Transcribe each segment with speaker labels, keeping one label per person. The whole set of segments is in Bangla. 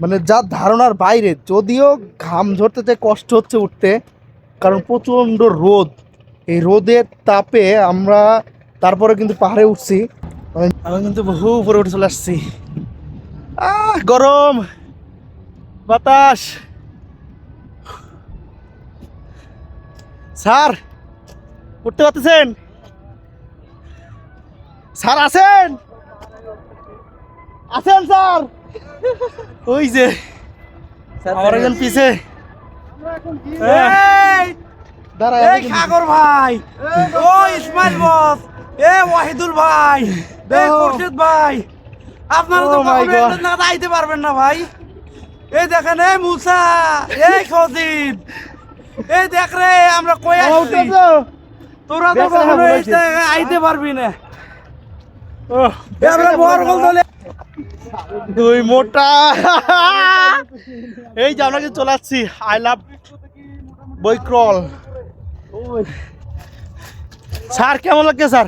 Speaker 1: মানে যার ধারণার বাইরে, যদিও ঘাম ঝরতে যে কষ্ট হচ্ছে উঠতে, কারণ প্রচণ্ড রোদ। এই রোদের তাপে আমরা তারপরে কিন্তু পাহাড়ে উঠছি। আমি কিন্তু বহু উপরে উঠে চলে আসছি। আহ, গরম, বাতাস। স্যার, উঠতে পারতেছেন? স্যার আছেন আছেন স্যার। ওই যে আমার একজন পিছে।
Speaker 2: এই সাগর ভাই ও ইসমাইল বস এ ওয়াহিদুল ভাই এ
Speaker 1: দেখো।
Speaker 2: ভাই। আপনারা তো
Speaker 1: Oh
Speaker 2: না আইতে পারবেন না ভাই। এই দেখেন এই মুসা এই খজিদ এই দেখ রে আমরা কই আসছি? তোরা তো কখনো আইতে পারবি না। আমরা বরগল দলে
Speaker 1: দুই মোটা। এই যে আমরা চলে আসছি আই লাভ বইক্রল স্যার কেমন লাগে স্যার?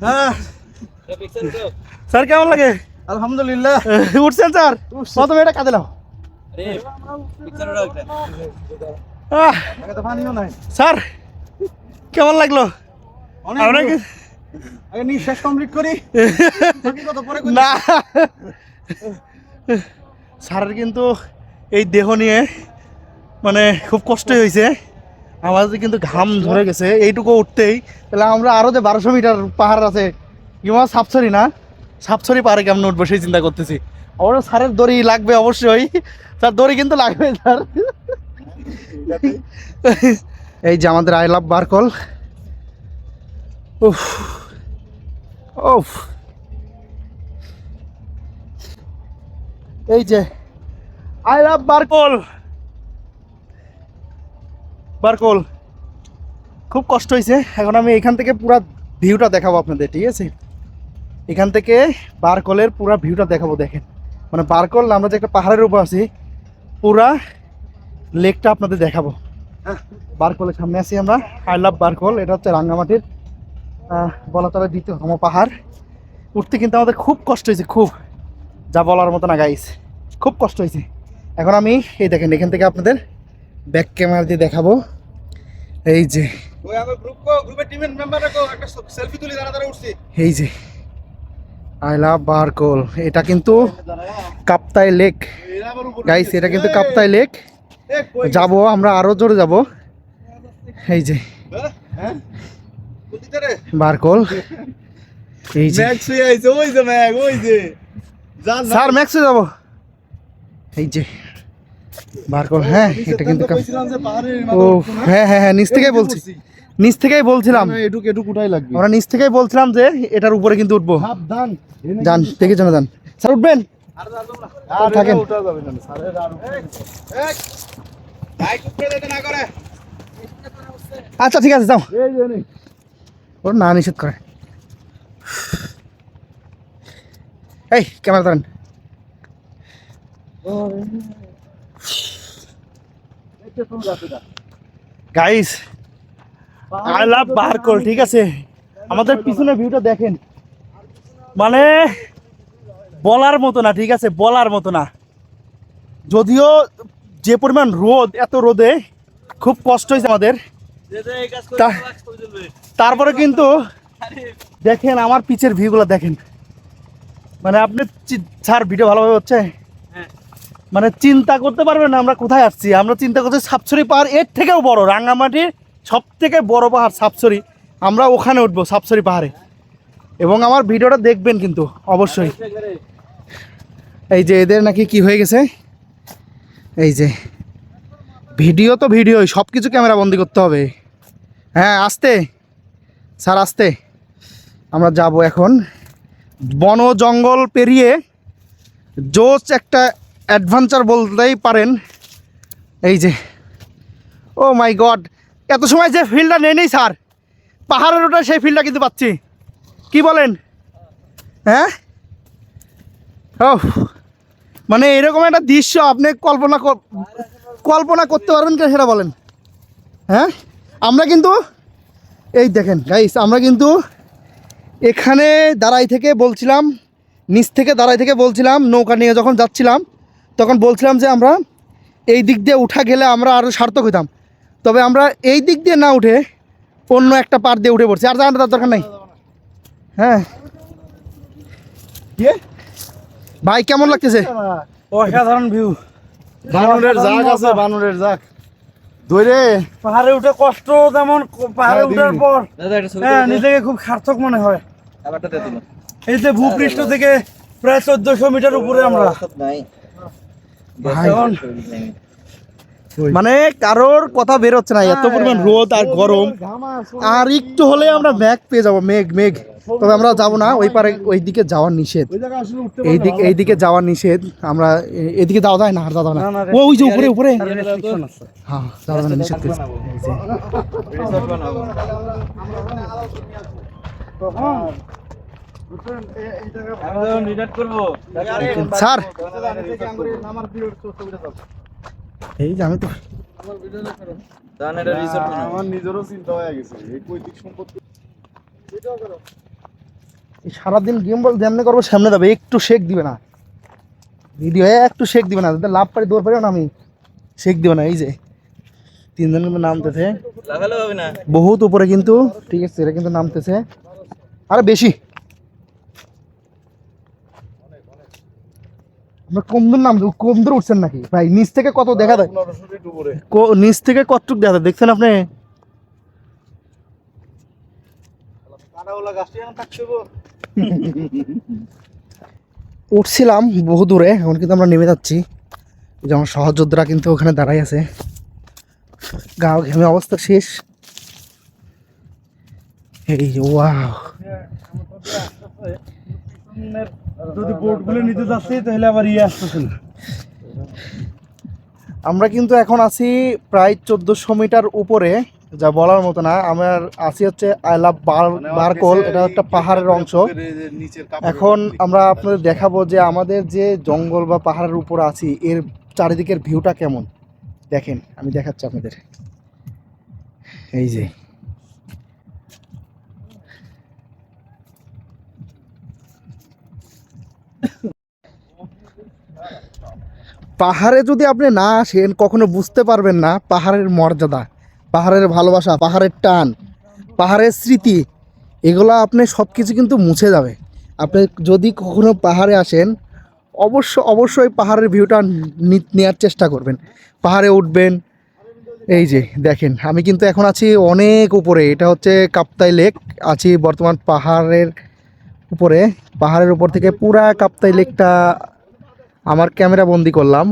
Speaker 2: হ্যাঁ।
Speaker 1: স্যার কেমন লাগে?
Speaker 2: আলহামদুলিল্লাহ।
Speaker 1: উঠছেন স্যার? প্রথমে এটা কাঁদে নাও। আহ,
Speaker 2: আগে তো পানিও নাই।
Speaker 1: স্যার কেমন লাগল?
Speaker 2: অনেক
Speaker 1: আমরা
Speaker 2: দূর।
Speaker 1: কি-
Speaker 2: আগে নিঃশ্বাস কমপ্লিট করি। বাকি কথা পরে করি।
Speaker 1: না। স্যারের কিন্তু এই দেহ নিয়ে মানে খুব কষ্টই হয়েছে। আমাদের কিন্তু ঘাম ধরে গেছে এইটুকু উঠতেই। তাহলে আমরা আরও যে বারোশো মিটার পাহাড় আছে কিংবা সাপছড়ি না? সাপছড়ি পাহাড়ে কেমন উঠবো সেই চিন্তা করতেছি। অবশ্য স্যারের দড়ি লাগবে অবশ্যই। স্যার দড়ি কিন্তু লাগবে স্যার। এই যে আমাদের আই লাভ বারকল। উফ উফ। এই যে আই লাভ বারকল। বারকোল। খুব কষ্ট হয়েছে এখন আমি এখান থেকে পুরা ভিউটা দেখাবো আপনাদের ঠিক আছে? এখান থেকে বারকলের পুরা ভিউটা দেখাবো দেখেন। মানে বারকল আমরা যে একটা পাহাড়ের উপর আছি পুরা লেকটা আপনাদের দেখাবো। বারকলের সামনে আছি আমরা। আই লাভ বারকল এটা হচ্ছে রাঙ্গামাটির বলা বলাতলা দ্বিতীয় হম পাহাড়। উঠতে কিন্তু আমাদের খুব কষ্ট হয়েছে খুব। যা বলার মতো না গাইস খুব কষ্ট হয়েছে। এখন আমি এই দেখেন এখান থেকে আপনাদের ব্যাক ক্যামেরা দিয়ে দেখাবো। এই যে। এই যে। আই লাভ বারকোল এটা কিন্তু কাপ্তাই লেক গাইস এটা কিন্তু কাপ্তাই লেক যাব আমরা আরও জোরে যাব। এই যে।
Speaker 2: হ্যাঁ? হ্যাঁ
Speaker 1: বারকোল এই যে।
Speaker 2: ওই যে ওই যে।
Speaker 1: স্যার ম্যাক্সে যাব। এই যে বারকোল হ্যাঁ এটা কিন্তু ও হ্যাঁ হ্যাঁ হ্যাঁ নিচ থেকেই বলছি। নিচ থেকেই বলছিলাম।
Speaker 2: এটুক এটুক উঠাই লাগবে?
Speaker 1: আমরা নিচ থেকেই বলছিলাম যে এটার উপরে কিন্তু উঠবো। যান দেখে জন্য যান। স্যার উঠবেন? থাকেন।
Speaker 2: করে।
Speaker 1: আচ্ছা ঠিক আছে যাও।
Speaker 2: এই যে
Speaker 1: ওর না নিষেধ করে। এই, ক্যামেরা ধরেন। গাইস আই লাভ বারকোল ঠিক আছে? আমাদের পিছনে ভিউটা দেখেন। মানে বলার মতো না, ঠিক আছে? বলার মতো না। যদিও যে পরিমাণ রোদ, এত রোদে খুব কষ্ট হয়েছে আমাদের। তারপরে কিন্তু দেখেন, আমার পিচের ভিউগুলো দেখেন। মানে আপনি স্যার ভিডিও ভালোভাবে হচ্ছে? মানে চিন্তা করতে পারবেন না আমরা কোথায় আসছি? আমরা চিন্তা করছি সাপছড়ি পাহাড় এর থেকেও বড় রাঙ্গামাটির সব থেকে বড় পাহাড় সাপছড়ি আমরা ওখানে উঠবো সাপছড়ি পাহাড়ে। এবং আমার ভিডিওটা দেখবেন কিন্তু অবশ্যই। এই যে এদের নাকি কি হয়ে গেছে? এই যে ভিডিও তো ভিডিওই সব কিছু ক্যামেরা বন্দি করতে হবে। হ্যাঁ আসতে। স্যার আসতে। আমরা যাব এখন। বন জঙ্গল পেরিয়ে জোস একটা অ্যাডভেঞ্চার বলতেই পারেন। এই যে, ও মাই গড এত সময় যে ফিল্ডটা নেই স্যার পাহাড়ের ওটা সেই ফিল্ডটা কিন্তু পাচ্ছি। কি বলেন? হ্যাঁ? ও মানে এরকম একটা দৃশ্য আপনি কল্পনা কল্পনা করতে পারবেন কেন সেটা বলেন। হ্যাঁ? আমরা কিন্তু, এই দেখেন গাইস আমরা কিন্তু এখানে দাঁড়াই থেকে বলছিলাম নিচ থেকে দাঁড়াই থেকে বলছিলাম নৌকা নিয়ে যখন যাচ্ছিলাম তখন বলছিলাম যে আমরা এই দিক দিয়ে উঠা গেলে আমরা আরও সার্থক হইতাম। তবে আমরা এই দিক দিয়ে না উঠে অন্য একটা পার দিয়ে উঠে পড়ছি। আর জানার দরকার নাই। হ্যাঁ।
Speaker 3: কে
Speaker 1: ভাই কেমন লাগতেছে?
Speaker 2: অসাধারণ ভিউ
Speaker 3: বানরের জাগ আছে বানরের জাগ। ধরে
Speaker 2: পাহাড়ে উঠে কষ্ট যেমন পাহাড়ে
Speaker 3: হ্যাঁ,
Speaker 2: উঠার পর হ্যাঁ নিজেকে খুব সার্থক মনে হয়। এই যে ভূপৃষ্ঠ থেকে প্রায় চোদ্দশো মিটার উপরে আমরা
Speaker 1: মানে কারোর কথা বের হচ্ছে না এত পরিমাণ রোদ আর গরম আর একটু হলে আমরা মেঘ পেয়ে যাব মেঘ মেঘ তবে আমরা যাব না ওই পারে ওই দিকে যাওয়ার নিষেধ
Speaker 3: ওই জায়গায় আসলে
Speaker 1: এই দিকে এই দিকে যাওয়ার নিষেধ আমরা এদিকে যাওয়া যায় না আর যাওয়া
Speaker 2: না,
Speaker 1: ও ওই যে উপরে উপরে হ্যাঁ যাওয়া নিষেধ করেছে এই যে। স্যার। এই যে আমি তো
Speaker 3: আমার নিজেরও চিন্তা হয়ে গেছে এই পৈতৃক সম্পত্তি
Speaker 1: সারাদিন গেম বল যেমনি করব সামনে যাবে একটু শেক দিবে না। ভিডিও একটু শেক দিবে না লাভ পারি দৌড় পারিও না আমি। শেক দিবে না এই যে। তিনজনের নামতেছে। বহুত উপরে কিন্তু ঠিক আছে এটা কিন্তু নামতেছে। আরে বেশি। আমরা কম দূর নাম কম দূর উঠছেন নাকি? ভাই, নিচ থেকে কত দেখা কো- নিচ থেকে কতটুক দেখা যায়? দেখছেন আপনি? উঠছিলাম বহু দূরে, এখন কিন্তু আমরা নেমে যাচ্ছি। এই যে আমার সহযোদ্ধারা কিন্তু ওখানে দাঁড়াই আছে। গাও ঘেমে অবস্থা শেষ। এই ওয়াও।
Speaker 2: যদি বোটগুলো নিতে যাচ্ছি তাহলে আবার ইয়ে আসতেছে না।
Speaker 1: আমরা কিন্তু এখন আছি প্রায় চোদ্দোশো মিটার উপরে যা বলার মতো না। আমার আছি হচ্ছে আই লাভ বারকোল এটা একটা পাহাড়ের অংশ। এখন আমরা আপনাদের দেখাবো যে আমাদের যে জঙ্গল বা পাহাড়ের উপর আছি এর চারিদিকের ভিউটা কেমন? দেখেন আমি দেখাচ্ছি আপনাদের। এই যে পাহাড়ে যদি আপনি না আসেন, কখনো বুঝতে পারবেন না পাহাড়ের মর্যাদা, পাহাড়ের ভালোবাসা, পাহাড়ের টান, পাহাড়ের স্মৃতি, এগুলো আপনি সব কিছু কিন্তু মুছে যাবে। আপনি যদি কখনো পাহাড়ে আসেন, অবশ্য, অবশ্যই পাহাড়ের ভিউটা নেওয়ার চেষ্টা করবেন। পাহাড়ে উঠবেন, এই যে দেখেন, আমি কিন্তু এখন আছি অনেক উপরে, এটা হচ্ছে কাপ্তাই লেক, আছি বর্তমান পাহাড়ের উপরে, পাহাড়ের উপর থেকে পুরা কাপ্তাই লেকটা আমার ক্যামেরা বন্দি করলাম।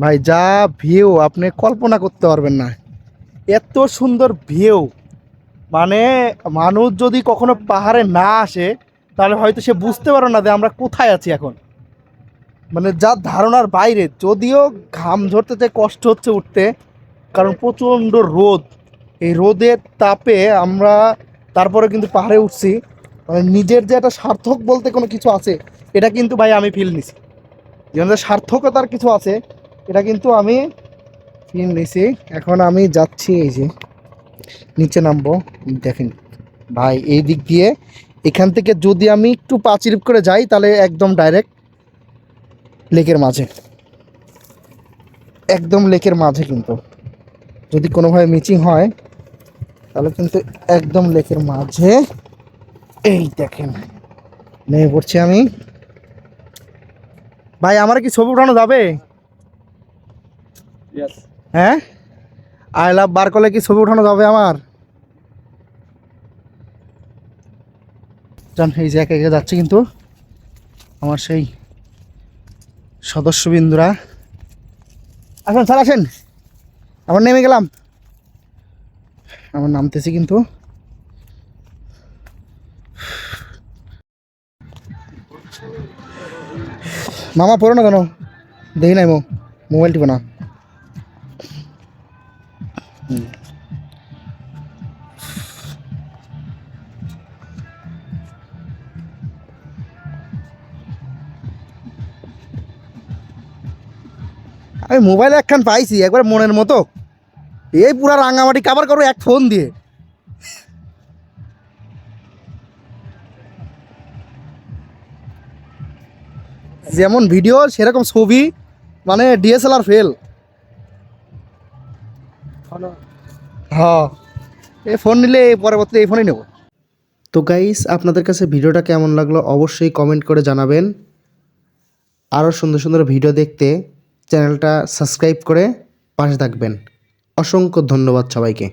Speaker 1: ভাই, যা ভিউ আপনি কল্পনা করতে পারবেন না। এত সুন্দর ভিউ মানে মানুষ যদি কখনো পাহাড়ে না আসে, তাহলে হয়তো সে বুঝতে পারো না যে আমরা কোথায় আছি এখন। মানে যার ধারণার বাইরে, যদিও ঘাম ঝরতে যে কষ্ট হচ্ছে উঠতে, কারণ প্রচণ্ড রোদ। এই রোদের তাপে আমরা তারপরে কিন্তু পাহাড়ে উঠছি। মানে নিজের যে একটা সার্থক বলতে কোনো কিছু আছে, এটা কিন্তু ভাই আমি ফিল নিছি। যেমন সার্থকতার কিছু আছে, এটা কিন্তু আমি ফিল নিছি। এখন আমি যাচ্ছি এই যে, নিচে নামবো। দেখেন, ভাই, এই দিক দিয়ে। এখান থেকে যদি আমি একটু পাঁচিরিপ করে যাই, তাহলে একদম ডাইরেক্ট লেকের মাঝে। একদম লেকের মাঝে কিন্তু। যদি কোনোভাবে মিচিং হয়, তাহলে কিন্তু একদম লেকের মাঝে। এই দেখেন, নেমে পড়ছি আমি। ভাই আমার কি ছবি উঠানো যাবে? হ্যাঁ? আই লাভ বার করলে কি ছবি উঠানো যাবে আমার? যান এই যে একে একে যাচ্ছে কিন্তু। আমার সেই সদস্যবিন্দুরা। আসেন স্যার আসেন। আমার নেমে গেলাম। আমার নামতেছি কিন্তু। মামা পড়ো না কেন? দেখি নাই মো, মোবাইল টিপো না। আমি মোবাইলে একখান পাইছি, একবার মনের মতো। এই পুরা রাঙামাটি কাবার করো, এক ফোন দিয়ে।
Speaker 4: যেমন ভিডিও সেরকম ছবি মানে ডিএসএলআর ফেল হ্যাঁ। এই ফোন নিলে পরবর্তীতে এই ফোনই নেব। তো গাইস আপনাদের কাছে ভিডিওটা কেমন লাগল অবশ্যই কমেন্ট করে জানাবেন। আরও সুন্দর সুন্দর ভিডিও দেখতে চ্যানেলটা সাবস্ক্রাইব করে পাশে থাকবেন। অসংখ্য ধন্যবাদ সবাইকে।